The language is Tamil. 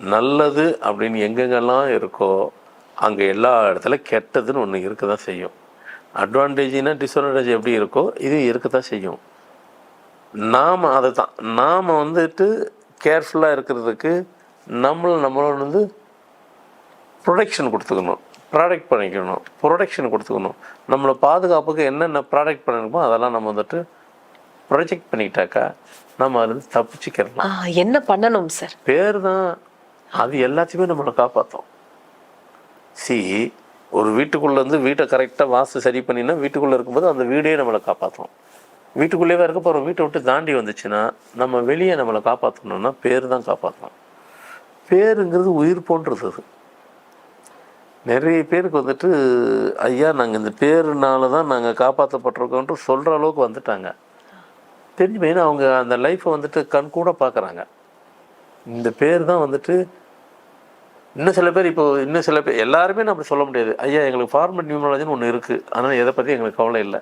நல்லது அப்படின்னு எங்கெங்கெல்லாம் இருக்கோ அங்கே எல்லா இடத்துல கெட்டதுன்னு ஒன்று இருக்க தான் செய்யும் அட்வான்டேஜ்னா டிஸ்அட்வான்டேஜ் எப்படி இருக்கோ இது இருக்க தான் செய்யும். நாம் அதை தான் நாம் வந்துட்டு கேர்ஃபுல்லாக இருக்கிறதுக்கு நம்மளை நம்மளோட வந்து ப்ரொடெக்ஷன் கொடுத்துக்கணும். ப்ராடக்ட் பண்ணிக்கணும். ப்ரொடெக்ஷன் கொடுத்துக்கணும். நம்மளை பாதுகாப்புக்கு என்னென்ன ப்ராடக்ட் பண்ணிருக்கோமோ அதெல்லாம் நம்ம வந்துட்டு ப்ரொஜெக்ட் பண்ணிக்கிட்டாக்கா நம்ம அதுலேருந்து தப்பிச்சுக்கிறலாம். ஆ, என்ன பண்ணணும் சார் பேர் தான் அது எல்லாத்தையுமே நம்மளை காப்பாற்றும் சி ஒரு வீட்டுக்குள்ளேருந்து வீட்டை கரெக்டாக வாசு சரி பண்ணினா வீட்டுக்குள்ளே இருக்கும்போது அந்த வீடே நம்மளை காப்பாற்றும் வீட்டுக்குள்ளேயே இருக்க போகிறோம் வீட்டை விட்டு தாண்டி வந்துச்சுன்னா நம்ம வெளியே நம்மளை காப்பாற்றணும்னா பேர் தான் காப்பாற்றணும் பேருங்கிறது உயிர் போன்றது அது. நிறைய பேருக்கு வந்துட்டு ஐயா நாங்கள் இந்த பேருனால தான் நாங்கள் காப்பாற்றப்பட்டிருக்கோன்ட்டு சொல்கிற அளவுக்கு வந்துட்டாங்க. தெரிஞ்சு மெயினாக அவங்க அந்த லைஃப்பை வந்துட்டு கண் கூட பார்க்குறாங்க. இந்த பேர் தான் வந்துட்டு இன்னும் சில பேர் இப்போ இன்னும் சில பேர் எல்லாருமே நம்ம சொல்ல முடியாது. ஐயா எங்களுக்கு ஃபார்மட் நியூமராலஜின்னு ஒன்று இருக்குது ஆனால் எதை பற்றி எங்களுக்கு கவலை இல்லை.